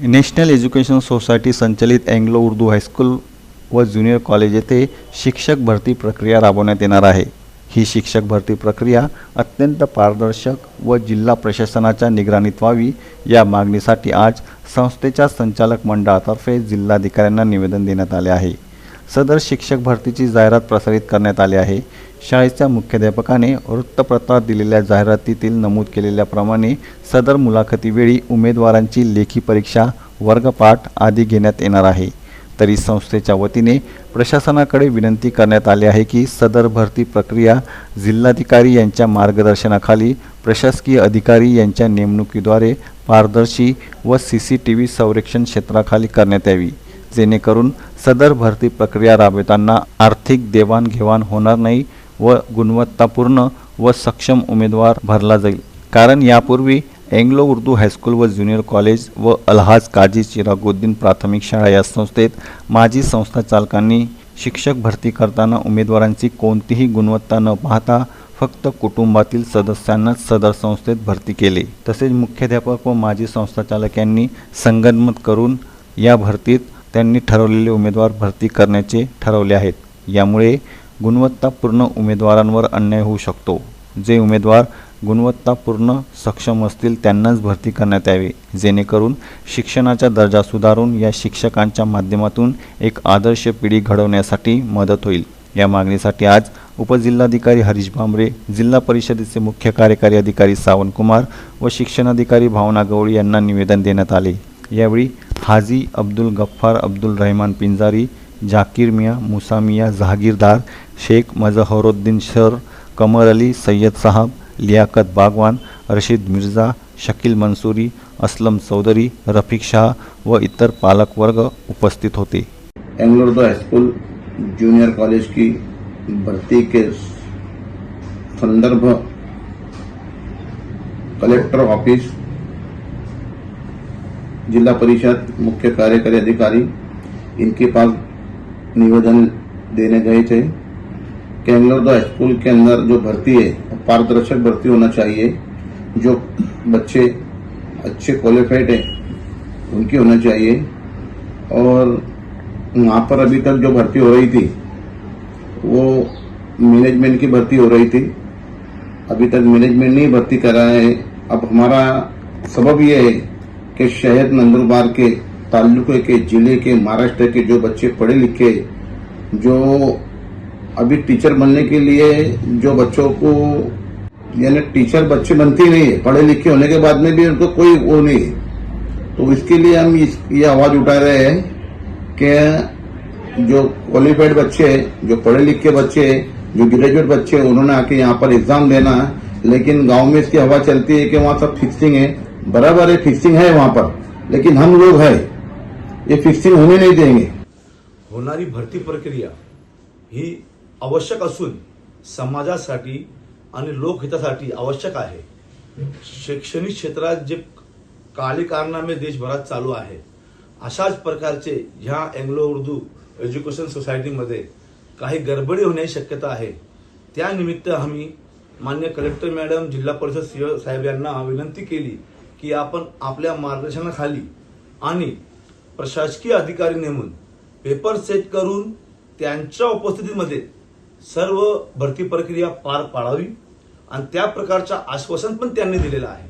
National education society संचलित Anglo Urdu high school व junior college येथे शिक्षक भरती प्रक्रिया राबवण्यात येणार आहे. ही शिक्षक भरती प्रक्रिया अत्यंत पारदर्शक व जिल्हा प्रशासनाच्या निगराणीत व्हावी या मागणीसाठी आज संस्थेच्या संचालक मंडळातर्फे जिल्हाधिकाऱ्यांना निवेदन देण्यात आले आहे. सदर शिक्षक भरतीची जाहिरात प्रसारित करण्यात आली आहे. शाळेच्या मुख्याध्यापकाने वृत्तपत्रात दिलेल्या जाहिरातीतील नमूद केलेल्याप्रमाणे सदर मुलाखतीवेळी उमेदवारांची लेखी परीक्षा वर्गपाठ आदी घेण्यात येणार आहे. तरी संस्थेच्या वतीने प्रशासनाकडे विनंती करण्यात आली आहे की सदर भरती प्रक्रिया जिल्हाधिकारी यांच्या मार्गदर्शनाखाली प्रशासकीय अधिकारी यांच्या नेमणुकीद्वारे पारदर्शी व सी सी टी व्ही संरक्षण क्षेत्राखाली करण्यात यावी. जेणेकरून सदर भरती प्रक्रिया राबवताना आर्थिक देवाणघेवाण होणार नाही व गुणवत्तापूर्ण व सक्षम उमेदवार भरला जाईल. कारण यापूर्वी अँग्लो उर्दू हायस्कूल व ज्युनियर कॉलेज व अलहाज काजी चिरागुद्दीन प्राथमिक शाळा या संस्थेत माजी संस्था चालकांनी शिक्षक भरती करताना उमेदवारांची कोणतीही गुणवत्ता न पाहता फक्त कुटुंबातील सदस्यांनाच सदर संस्थेत भरती केले. तसेच मुख्याध्यापक व माजी संस्थाचालक यांनी संगनमत करून या भरतीत त्यांनी ठरवलेले उमेदवार भरती करण्याचे ठरवले आहेत. यामुळे गुणवत्तापूर्ण उमेदवारांवर अन्याय होऊ शकतो. जे उमेदवार गुणवत्तापूर्ण सक्षम असतील त्यांनाच भरती करण्यात यावे. जेणेकरून शिक्षणाचा दर्जा सुधारून या शिक्षकांच्या माध्यमातून एक आदर्श पिढी घडवण्यासाठी मदत होईल. या मागणीसाठी आज उपजिल्हाधिकारी हरीश भांबरे जिल्हा परिषदेचे मुख्य कार्यकारी अधिकारी सावंत कुमार व शिक्षणाधिकारी भावना गवळी यांना निवेदन देण्यात आले. यावेळी हाजी अब्दुल गफ्फार अब्दुल रहमान पिंजारी जाकीर मिया मुसा मिया जहागीरदार शेख मजहरुद्दीन शर कमर अली सैयद साहब, लियाकत बागवान, रशीद मिर्ज़ा, शकील मंसूरी, असलम चौधरी, रफीक शाह व इतर पालक वर्ग उपस्थित होते। एंग्लोर्दो हाईस्कूल जूनियर कॉलेज की भर्ती के संदर्भ कलेक्टर ऑफ़िस, जिला परिषद मुख्य कार्यकारी अधिकारी, इनके पास निवेदन देने गए थे। कि एंग्लोर्दो हाईस्कूल के अंदर जो भर्ती है, पारदर्शक भर्ती होना चाहिए, जो बच्चे अच्छे क्वालिफाइड है, उनकी होना चाहिए। और वहाँ पर अभी तक जो भर्ती हो रही थी, वो मैनेजमेंट की भर्ती हो रही थी। अभी तक मैनेजमेंट नहीं भर्ती करा है। अब हमारा सबब ये है कि शहर नंदुरबार के, तालुके के, ज़िले के, महाराष्ट्र के जो बच्चे पढ़े लिखे जो अभी टीचर बनने के लिए जो बच्चों को यानी टीचर बच्चे बनते नहीं है पढ़े लिखे होने के बाद में भी उनको कोई वो नहीं है। तो इसके लिए हम इस, ये आवाज़ उठा रहे हैं कि जो क्वालिफाइड बच्चे जो पढ़े लिखे बच्चे जो ग्रेजुएट बच्चे उन्होंने आके यहाँ पर एग्ज़ाम देना है। लेकिन गाँव में इसकी हवा चलती है कि वहाँ सब फिक्सिंग है। बराबर है फिक्सिंग है वहाँ पर। लेकिन हम लोग है ये फिक्सिंग होने नहीं देंगे। होणारी भरती प्रक्रिया ही आवश्यक असून समाजासाठी आणि लोकहितासाठी आवश्यक आहे. शैक्षणिक क्षेत्रात जे काळे कारनामे देशभरात चालू आहे अशाच प्रकारचे ह्या अँग्लो उर्दू एज्युकेशन सोसायटीमध्ये काही गडबडी होण्याची शक्यता आहे. त्यानिमित्त आम्ही मान्य कलेक्टर मॅडम जिल्हा परिषद सिंह साहेब यांना विनंती केली की आपण आपल्या मार्गदर्शनाखाली आणि प्रशासकीय अधिकारी नेमून पेपर सेट करून त्यांच्या उपस्थितीमध्ये सर्व भरती प्रक्रिया पार पाडावी आणि त्या प्रकारचं आश्वासन पण त्यांनी दिलेलं आहे.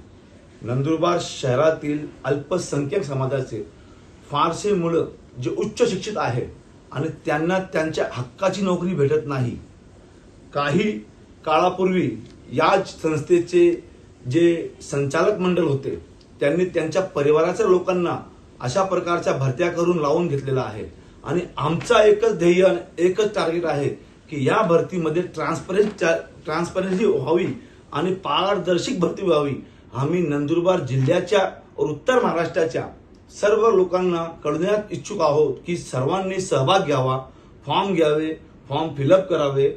नंदुरबार शहरातील अल्पसंख्याक समाजाचे फारसे मुलं जे उच्च शिक्षित आहे आणि त्यांना त्यांच्या हक्काची नोकरी भेटत नाही. काही काळापूर्वी याच संस्थेचे जे संचालक मंडळ होते त्यांनी त्यांच्या परिवाराच्या लोकांना अशा प्रकारच्या भरत्या करून लावून घेतलेला आहे. आणि आमचा एकच ध्येय एकच टार्गेट आहे की या भरतीमध्ये ट्रान्सपरन्स ट्रान्सपरन्सी व्हावी आणि पारदर्शक भरती व्हावी. आम्ही नंदुरबार जिल्ह्याच्या और उत्तर महाराष्ट्राच्या सर्व लोकांना कळण्यात इच्छुक आहोत की सर्वांनी सहभाग घ्यावा फॉर्म घ्यावे फॉर्म फिलअप करावे.